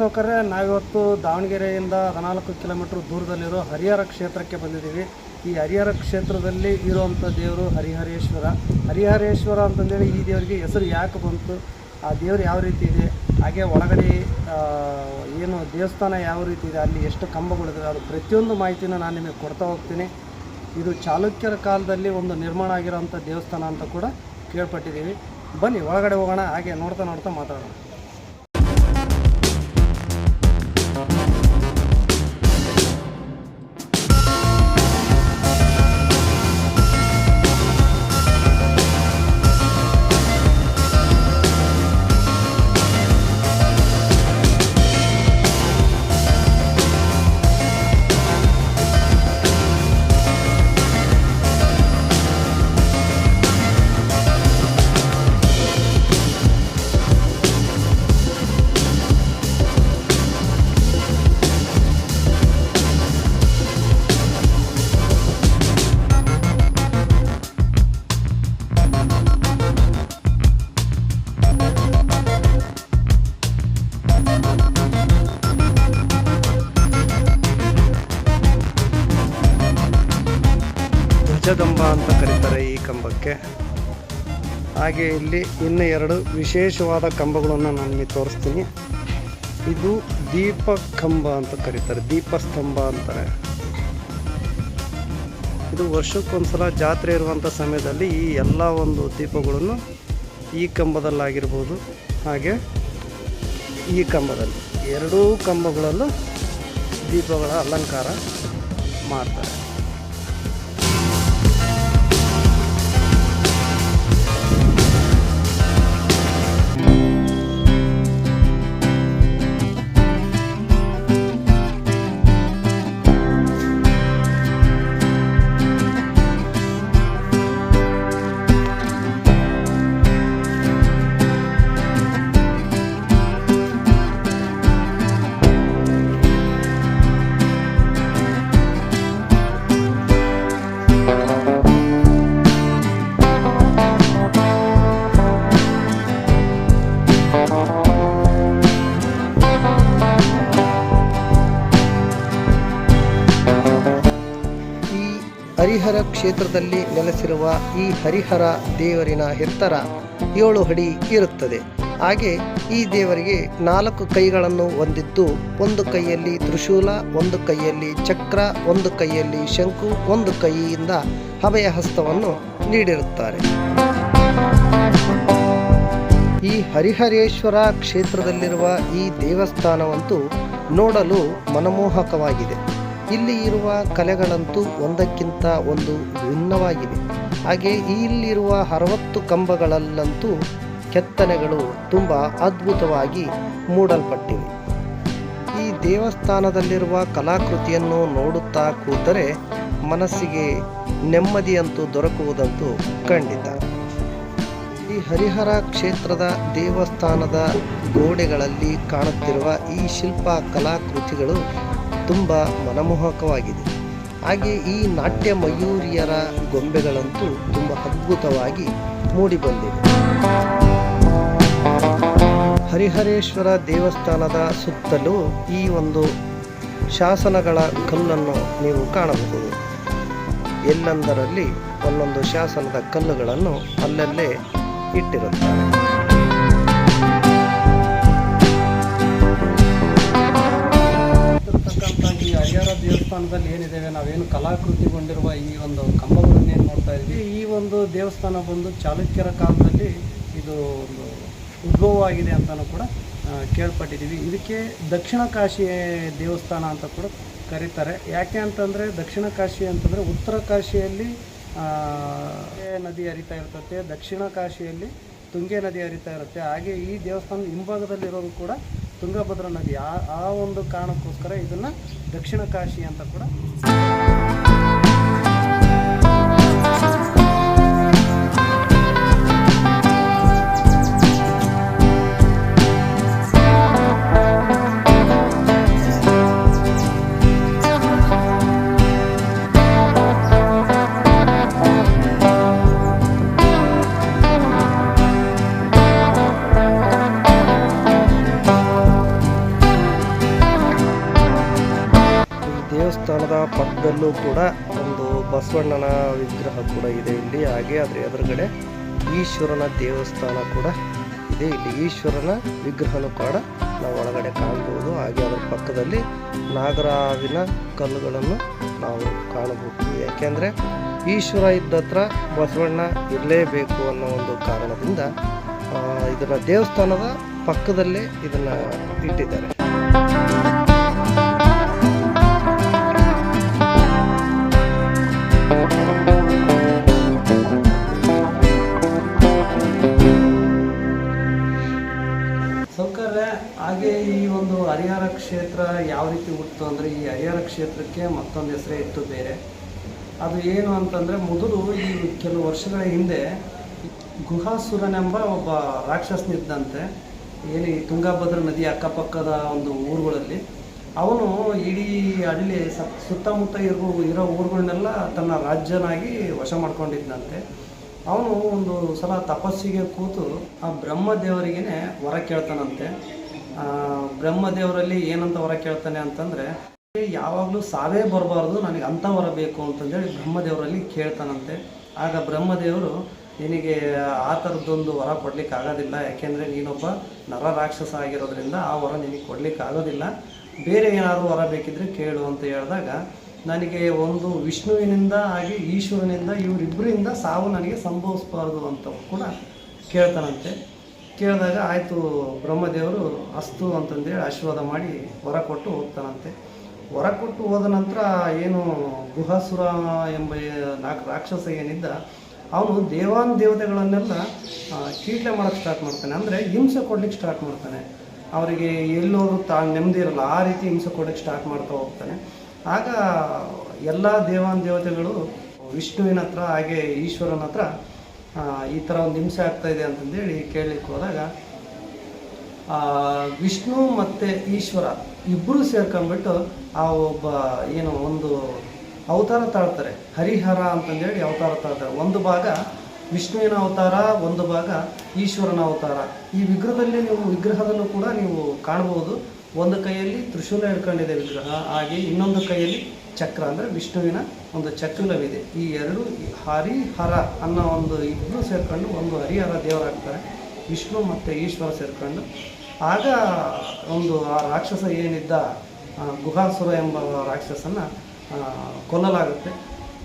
ಸೌಕರ್ಯ. ನಾವಿವತ್ತು ದಾವಣಗೆರೆಯಿಂದ ಹದಿನಾಲ್ಕು ಕಿಲೋಮೀಟ್ರ್ ದೂರದಲ್ಲಿರೋ ಹರಿಹರ ಕ್ಷೇತ್ರಕ್ಕೆ ಬಂದಿದ್ದೀವಿ. ಈ ಹರಿಹರ ಕ್ಷೇತ್ರದಲ್ಲಿ ಇರುವಂಥ ದೇವರು ಹರಿಹರೇಶ್ವರ. ಹರಿಹರೇಶ್ವರ ಅಂತಂದೇಳಿ ಈ ದೇವರಿಗೆ ಹೆಸರು ಯಾಕೆ ಬಂತು? ಆ ದೇವರು ಯಾವ ರೀತಿ ಇದೆ? ಹಾಗೆ ಒಳಗಡೆ ಏನು ದೇವಸ್ಥಾನ ಯಾವ ರೀತಿ ಇದೆ? ಅಲ್ಲಿ ಎಷ್ಟು ಕಂಬಗಳಿದೆ ಅದು ಪ್ರತಿಯೊಂದು ಮಾಹಿತಿನ ನಾನು ನಿಮಗೆ ಕೊಡ್ತಾ ಹೋಗ್ತೀನಿ. ಇದು ಚಾಲುಕ್ಯರ ಕಾಲದಲ್ಲಿ ಒಂದು ನಿರ್ಮಾಣ ಆಗಿರೋಂಥ ದೇವಸ್ಥಾನ ಅಂತ ಕೂಡ ಕೇಳ್ಪಟ್ಟಿದ್ದೀವಿ. ಬನ್ನಿ, ಒಳಗಡೆ ಹೋಗೋಣ. ಹಾಗೆ ನೋಡ್ತಾ ನೋಡ್ತಾ ಮಾತಾಡೋಣ. ಕಂಬಕ್ಕೆ ಹಾಗೆ ಇಲ್ಲಿ ಇನ್ನು ಎರಡು ವಿಶೇಷವಾದ ಕಂಬಗಳನ್ನು ನಾನು ನಿಮಗೆ ತೋರಿಸ್ತೀನಿ. ಇದು ದೀಪ ಕಂಬ ಅಂತ ಕರೀತಾರೆ, ದೀಪಸ್ತಂಭ ಅಂತಾರೆ. ಇದು ವರ್ಷಕ್ಕೊಂದ್ಸಲ ಜಾತ್ರೆ ಇರುವಂಥ ಸಮಯದಲ್ಲಿ ಈ ಎಲ್ಲ ಒಂದು ದೀಪಗಳನ್ನು ಈ ಕಂಬದಲ್ಲಾಗಿರ್ಬೋದು, ಹಾಗೆ ಈ ಕಂಬದಲ್ಲಿ. ಎರಡೂ ಕಂಬಗಳಲ್ಲೂ ದೀಪಗಳ ಅಲಂಕಾರ ಮಾಡ್ತಾರೆ. ಕ್ಷೇತ್ರದಲ್ಲಿ ನೆಲೆಸಿರುವ ಈ ಹರಿಹರ ದೇವರಿನ ಎತ್ತರ ಏಳು ಅಡಿ ಇರುತ್ತದೆ. ಹಾಗೆ ಈ ದೇವರಿಗೆ ನಾಲ್ಕು ಕೈಗಳನ್ನು ಹೊಂದಿದ್ದು, ಒಂದು ಕೈಯಲ್ಲಿ ತ್ರಿಶೂಲ, ಒಂದು ಕೈಯಲ್ಲಿ ಚಕ್ರ, ಒಂದು ಕೈಯಲ್ಲಿ ಶಂಕು, ಒಂದು ಕೈಯಿಂದ ಅಭಯ ಹಸ್ತವನ್ನು ನೀಡಿರುತ್ತಾರೆ. ಈ ಹರಿಹರೇಶ್ವರ ಕ್ಷೇತ್ರದಲ್ಲಿರುವ ಈ ದೇವಸ್ಥಾನವಂತೂ ನೋಡಲು ಮನಮೋಹಕವಾಗಿದೆ. ಇಲ್ಲಿ ಇರುವ ಕಲೆಗಳಂತೂ ಒಂದಕ್ಕಿಂತ ಒಂದು ಭಿನ್ನವಾಗಿದೆ. ಹಾಗೆ ಇಲ್ಲಿರುವ ಅರವತ್ತು ಕಂಬಗಳಲ್ಲಂತೂ ಕೆತ್ತನೆಗಳು ತುಂಬ ಅದ್ಭುತವಾಗಿ ಮೂಡಲ್ಪಟ್ಟಿವೆ. ಈ ದೇವಸ್ಥಾನದಲ್ಲಿರುವ ಕಲಾಕೃತಿಯನ್ನು ನೋಡುತ್ತಾ ಕೂತರೆ ಮನಸ್ಸಿಗೆ ನೆಮ್ಮದಿಯಂತೂ ದೊರಕುವುದಂತೂ ಖಂಡಿತ ಈ ಹರಿಹರ ಕ್ಷೇತ್ರದ ದೇವಸ್ಥಾನದ ಗೋಡೆಗಳಲ್ಲಿ ಕಾಣುತ್ತಿರುವ ಈ ಶಿಲ್ಪ ಕಲಾಕೃತಿಗಳು ತುಂಬ ಮನಮೋಹಕವಾಗಿದೆ. ಹಾಗೆ ಈ ನಾಟ್ಯ ಮಯೂರಿಯರ ಗೊಂಬೆಗಳಂತೂ ತುಂಬ ಅದ್ಭುತವಾಗಿ ಮೂಡಿಬಂದಿವೆ. ಹರಿಹರೇಶ್ವರ ದೇವಸ್ಥಾನದ ಸುತ್ತಲೂ ಈ ಒಂದು ಶಾಸನಗಳ ಕಲ್ಲನ್ನು ನೀವು ಕಾಣಬಹುದು. ಎಲ್ಲೆಂದರಲ್ಲಿ ಒಂದೊಂದು ಶಾಸನದ ಕಲ್ಲುಗಳನ್ನು ಅಲ್ಲಲ್ಲೇ ಇಟ್ಟಿರುತ್ತಾರೆ. ದೇವಸ್ಥಾನದಲ್ಲಿ ಏನಿದ್ದೇವೆ ನಾವೇನು ಕಲಾಕೃತಿಗೊಂಡಿರುವ ಈ ಒಂದು ಕಂಬಗಳನ್ನೇನು ನೋಡ್ತಾ ಇದ್ವಿ. ಈ ಒಂದು ದೇವಸ್ಥಾನ ಬಂದು ಚಾಲುಕ್ಯರ ಕಾಲದಲ್ಲಿ ಇದು ಒಂದು ಉದ್ಭವವಾಗಿದೆ ಅಂತಲೂ ಕೂಡ ಕೇಳ್ಪಟ್ಟಿದ್ದೀವಿ. ಇದಕ್ಕೆ ದಕ್ಷಿಣ ಕಾಶಿ ದೇವಸ್ಥಾನ ಅಂತ ಕೂಡ ಕರೀತಾರೆ. ಯಾಕೆ ಅಂತಂದರೆ, ದಕ್ಷಿಣ ಕಾಶಿ ಅಂತಂದರೆ ಉತ್ತರ ಕಾಶಿಯಲ್ಲಿ ನದಿ ಹರಿತಾ ಇರ್ತತೆ ದಕ್ಷಿಣ ಕಾಶಿಯಲ್ಲಿ ತುಂಗೆ ನದಿ ಹರಿತಾ ಇರುತ್ತೆ. ಹಾಗೆ ಈ ದೇವಸ್ಥಾನದ ಹಿಂಭಾಗದಲ್ಲಿರೋದು ಕೂಡ ತುಂಗಭದ್ರಾ ನದಿ ಆ ಆ ಒಂದು ಕಾರಣಕ್ಕೋಸ್ಕರ ಇದನ್ನು ದಕ್ಷಿಣ ಕಾಶಿ ಅಂತ ಕೂಡ ಪಕ್ಕದಲ್ಲೂ ಕೂಡ ಒಂದು ಬಸವಣ್ಣನ ವಿಗ್ರಹ ಕೂಡ ಇದೆ ಇಲ್ಲಿ. ಹಾಗೆ ಅದರ ಎದುರುಗಡೆ ಈಶ್ವರನ ದೇವಸ್ಥಾನ ಕೂಡ ಇದೆ. ಇಲ್ಲಿ ಈಶ್ವರನ ವಿಗ್ರಹನೂ ಕೂಡ ನಾವು ಒಳಗಡೆ ಕಾಣಬಹುದು ಹಾಗೆ ಅದರ ಪಕ್ಕದಲ್ಲಿ ನಾಗರಾವಿನ ಕಲ್ಲುಗಳನ್ನು ನಾವು ಕಾಣಬಹುದು. ಯಾಕೆಂದರೆ ಈಶ್ವರ ಇದ್ದತ್ರ ಬಸವಣ್ಣ ಇರಲೇಬೇಕು ಅನ್ನೋ ಒಂದು ಕಾರಣದಿಂದ ಇದರ ದೇವಸ್ಥಾನದ ಪಕ್ಕದಲ್ಲೇ ಇದನ್ನ ಇಟ್ಟಿದ್ದಾರೆ. ಕ್ಷೇತ್ರ ಯಾವ ರೀತಿ ಹುಟ್ಟಿತು ಅಂದರೆ ಈ ಹರಿಹರ ಕ್ಷೇತ್ರಕ್ಕೆ ಮತ್ತೊಂದು ಹೆಸರೇ ಇತ್ತು ಬೇರೆ. ಅದು ಏನು ಅಂತಂದರೆ ಮೊದಲು ಈ ಕೆಲವು ವರ್ಷಗಳ ಹಿಂದೆ ಗುಹಾಸುರನೆಂಬ ಒಬ್ಬ ರಾಕ್ಷಸನಿದ್ದಂತೆ, ಏನು ಈ ತುಂಗಭದ್ರಾ ನದಿ ಅಕ್ಕಪಕ್ಕದ ಒಂದು ಊರುಗಳಲ್ಲಿ. ಅವನು ಇಡೀ ಹಳ್ಳಿ ಸುತ್ತಮುತ್ತ ಇರೋ ಇರೋ ಊರುಗಳನ್ನೆಲ್ಲ ತನ್ನ ರಾಜ್ಯನಾಗಿ ವಶ ಮಾಡ್ಕೊಂಡಿದ್ದಂತೆ. ಅವನು ಒಂದು ಸಲ ತಪಸ್ಸಿಗೆ ಕೂತು ಆ ಬ್ರಹ್ಮದೇವರಿಗೇ ವರ ಕೇಳ್ತಾನಂತೆ. ಬ್ರಹ್ಮದೇವರಲ್ಲಿ ಏನಂತ ವರ ಕೇಳ್ತಾನೆ ಅಂತಂದರೆ ಯಾವಾಗಲೂ ಸಾವೇ ಬರಬಾರ್ದು, ನನಗೆ ಅಂಥ ವರ ಬೇಕು ಅಂತಂದೇಳಿ ಬ್ರಹ್ಮದೇವರಲ್ಲಿ ಕೇಳ್ತಾನಂತೆ. ಆಗ ಬ್ರಹ್ಮದೇವರು, ನಿನಗೆ ಆ ಥರದ್ದೊಂದು ವರ ಕೊಡ್ಲಿಕ್ಕೆ ಆಗೋದಿಲ್ಲ, ಯಾಕೆಂದರೆ ನೀನೊಬ್ಬ ನರ ರಾಕ್ಷಸ ಆಗಿರೋದ್ರಿಂದ ಆ ವರ ನಿನಗೆ ಕೊಡ್ಲಿಕ್ಕೆ ಆಗೋದಿಲ್ಲ. ಬೇರೆ ಏನಾದರೂ ವರ ಬೇಕಿದ್ರೆ ಕೇಳು ಅಂತ ಹೇಳಿದಾಗ, ನನಗೆ ಒಂದು ವಿಷ್ಣುವಿನಿಂದ ಹಾಗೆ ಈಶ್ವರನಿಂದ ಇವರಿಬ್ಬರಿಂದ ಸಾವು ನನಗೆ ಸಂಭವಿಸಬಾರ್ದು ಅಂತ ಕೂಡ ಕೇಳ್ತಾನಂತೆ. ಕೇಳಿದಾಗ, ಆಯಿತು ಬ್ರಹ್ಮದೇವರು ಅಸ್ತು ಅಂತಂದೇಳಿ ಆಶೀರ್ವಾದ ಮಾಡಿ ಹೊರ ಕೊಟ್ಟು ಹೋಗ್ತಾನಂತೆ. ಹೊರ ಕೊಟ್ಟು ಹೋದ ನಂತರ ಏನು ಗುಹಾಸುರ ಎಂಬ ನಾಲ್ಕು ರಾಕ್ಷಸ ಏನಿದ್ದ, ಅವನು ದೇವಾನ್ ದೇವತೆಗಳನ್ನೆಲ್ಲ ಕೀಟ್ಲೆ ಮಾಡೋಕ್ಕೆ ಸ್ಟಾರ್ಟ್ ಮಾಡ್ತಾನೆ. ಅಂದರೆ ಹಿಂಸೆ ಕೊಡ್ಲಿಕ್ಕೆ ಸ್ಟಾರ್ಟ್ ಮಾಡ್ತಾನೆ. ಅವರಿಗೆ ಎಲ್ಲೋದ್ರು ತಾ ನೆಮ್ಮದಿ ಇರಲ್ಲ, ಆ ರೀತಿ ಹಿಂಸೆ ಕೊಡ್ಲಿಕ್ಕೆ ಸ್ಟಾರ್ಟ್ ಮಾಡ್ತಾ ಹೋಗ್ತಾನೆ. ಆಗ ಎಲ್ಲ ದೇವಾನ್ ದೇವತೆಗಳು ವಿಷ್ಣುವಿನ ಹತ್ರ ಹಾಗೆ ಈಶ್ವರನ ಹತ್ರ ಈ ಥರ ಒಂದು ಹಿಂಸೆ ಆಗ್ತಾ ಇದೆ ಅಂತಂದೇಳಿ ಕೇಳಲಿಕ್ಕೆ ಹೋದಾಗ ವಿಷ್ಣು ಮತ್ತು ಈಶ್ವರ ಇಬ್ಬರು ಸೇರ್ಕೊಂಡ್ಬಿಟ್ಟು ಆ ಒಬ್ಬ ಏನು ಒಂದು ಅವತಾರ ತಾಳ್ತಾರೆ, ಹರಿಹರ ಅಂತಂದೇಳಿ ಅವತಾರ ತಾಳ್ತಾರೆ. ಒಂದು ಭಾಗ ವಿಷ್ಣುವಿನ ಅವತಾರ, ಒಂದು ಭಾಗ ಈಶ್ವರನ ಅವತಾರ. ಈ ವಿಗ್ರಹದಲ್ಲಿ ನೀವು ವಿಗ್ರಹದಲ್ಲೂ ಕೂಡ ನೀವು ಕಾಣಬಹುದು ಒಂದು ಕೈಯಲ್ಲಿ ತ್ರಿಶೂಲ ಹಿಡ್ಕೊಂಡಿದೆ ವಿಗ್ರಹ, ಹಾಗೆ ಇನ್ನೊಂದು ಕೈಯಲ್ಲಿ ಚಕ್ರ ಅಂದರೆ ವಿಷ್ಣುವಿನ ಒಂದು ಚಕ್ರವಿದೆ ಈ ಎರಡು ಹರಿಹರ ಅನ್ನೋ ಒಂದು ಇಬ್ಬರು ಸೇರ್ಕೊಂಡು ಒಂದು ಹರಿಹರ ದೇವರಾಗ್ತಾರೆ. ವಿಷ್ಣು ಮತ್ತು ಈಶ್ವರ ಸೇರ್ಕೊಂಡು. ಆಗ ಒಂದು ಆ ರಾಕ್ಷಸ ಏನಿದ್ದ ಗುಹಾಸುರ ಎಂಬ ರಾಕ್ಷಸನ ಆ, ಕೊಲ್ಲಲಾಗುತ್ತೆ.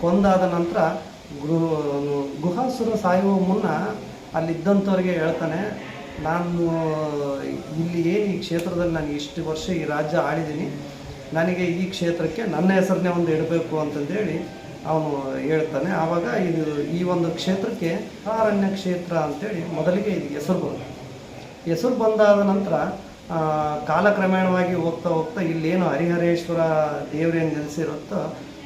ಕೊಂದಾದ ನಂತರ ಗೃ ಗುಹಾಸುರ ಸಾಯುವ ಮುನ್ನ ಅಲ್ಲಿದ್ದಂಥವ್ರಿಗೆ ಹೇಳ್ತಾನೆ ನಾನು ಇಲ್ಲಿ ಏನು ಈ ಕ್ಷೇತ್ರದಲ್ಲಿ ನಾನು ಇಷ್ಟು ವರ್ಷ ಈ ರಾಜ್ಯ ಆಳಿದ್ದೀನಿ. ನನಗೆ ಈ ಕ್ಷೇತ್ರಕ್ಕೆ ನನ್ನ ಹೆಸರನ್ನೇ ಒಂದು ಇಡಬೇಕು ಅಂತಂದೇಳಿ ಅವನು ಹೇಳ್ತಾನೆ. ಆವಾಗ ಇದು ಈ ಒಂದು ಕ್ಷೇತ್ರಕ್ಕೆ ಅರಣ್ಯ ಕ್ಷೇತ್ರ ಅಂತೇಳಿ ಮೊದಲಿಗೆ ಇದು ಹೆಸರು ಬಂತು. ಹೆಸರು ಬಂದಾದ ನಂತರ ಕಾಲಕ್ರಮೇಣವಾಗಿ ಹೋಗ್ತಾ ಹೋಗ್ತಾ ಇಲ್ಲೇನು ಹರಿಹರೇಶ್ವರ ದೇವರೇನು ನೆಲೆಸಿರುತ್ತೋ,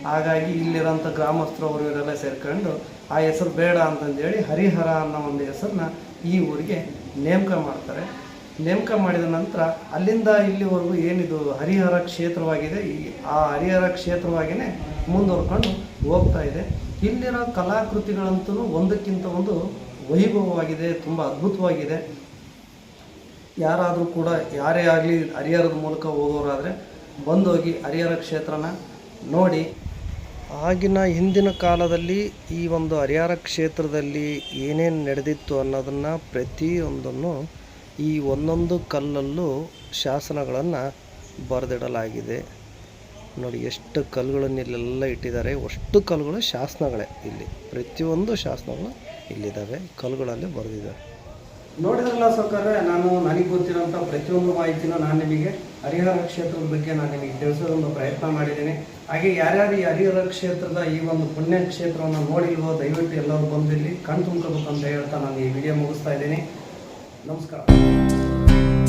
ಹಾಗಾಗಿ ಇಲ್ಲಿರೋಂಥ ಗ್ರಾಮಸ್ಥರು ಅವರು ಇವರೆಲ್ಲ ಸೇರ್ಕೊಂಡು ಆ ಹೆಸರು ಬೇಡ ಅಂತಂದೇಳಿ ಹರಿಹರ ಅನ್ನೋ ಒಂದು ಹೆಸರನ್ನ ಈ ಊರಿಗೆ ನೇಮಕ ಮಾಡ್ತಾರೆ. ನೇಮಕ ಮಾಡಿದ ನಂತರ ಅಲ್ಲಿಂದ ಇಲ್ಲಿವರೆಗೂ ಏನಿದು ಹರಿಹರ ಕ್ಷೇತ್ರವಾಗಿದೆ, ಈ ಆ ಹರಿಹರ ಕ್ಷೇತ್ರವಾಗಿಯೇ ಮುಂದುವರ್ಕೊಂಡು ಹೋಗ್ತಾ ಇದೆ. ಇಲ್ಲಿರೋ ಕಲಾಕೃತಿಗಳಂತೂ ಒಂದಕ್ಕಿಂತ ಒಂದು ವೈಭವವಾಗಿದೆ, ತುಂಬ ಅದ್ಭುತವಾಗಿದೆ. ಯಾರಾದರೂ ಕೂಡ, ಯಾರೇ ಆಗಲಿ ಹರಿಹರದ ಮೂಲಕ ಹೋಗೋರಾದರೆ ಬಂದೋಗಿ ಹರಿಹರ ಕ್ಷೇತ್ರನ ನೋಡಿ. ಆಗಿನ ಹಿಂದಿನ ಕಾಲದಲ್ಲಿ ಈ ಒಂದು ಹರಿಹರ ಕ್ಷೇತ್ರದಲ್ಲಿ ಏನೇನು ನಡೆದಿತ್ತು ಅನ್ನೋದನ್ನು ಪ್ರತಿಯೊಂದನ್ನು ಈ ಒಂದೊಂದು ಕಲ್ಲಲ್ಲೂ ಶಾಸನಗಳನ್ನು ಬರೆದಿಡಲಾಗಿದೆ. ನೋಡಿ, ಎಷ್ಟು ಕಲ್ಲುಗಳನ್ನು ಇಲ್ಲೆಲ್ಲ ಇಟ್ಟಿದ್ದಾರೆ. ಅಷ್ಟು ಕಲ್ಲುಗಳು ಶಾಸನಗಳೇ ಇಲ್ಲಿ. ಪ್ರತಿಯೊಂದು ಶಾಸನಗಳು ಇಲ್ಲಿದ್ದಾವೆ, ಕಲ್ಲುಗಳಲ್ಲಿ ಬರೆದಿದ್ದಾರೆ. ನೋಡಿದ್ರಲ್ಲ ಸರ್ಕಾರ ನಾನು ನನಗೆ ಗೊತ್ತಿರೋಂಥ ಪ್ರತಿಯೊಂದು ಮಾಹಿತಿನ ನಾನು ನಿಮಗೆ ಹರಿಹರ ಕ್ಷೇತ್ರದ ಬಗ್ಗೆ ನಾನು ನಿಮಗೆ ತಿಳಿಸೋದೊಂದು ಪ್ರಯತ್ನ ಮಾಡಿದ್ದೀನಿ. ಹಾಗೆ ಯಾರ್ಯಾರು ಈ ಹರಿಹರ ಕ್ಷೇತ್ರದ ಈ ಒಂದು ಪುಣ್ಯ ಕ್ಷೇತ್ರವನ್ನು ನೋಡಿಲ್ವೋ, ದಯವಿಟ್ಟು ಎಲ್ಲರೂ ಬಂದು ಇಲ್ಲಿ ಕಣ್ ತುಂಬಬೇಕು ಅಂತ ಹೇಳ್ತಾ ನಾನು ಈ ವಿಡಿಯೋ ಮುಗಿಸ್ತಾ ಇದ್ದೀನಿ. na musical.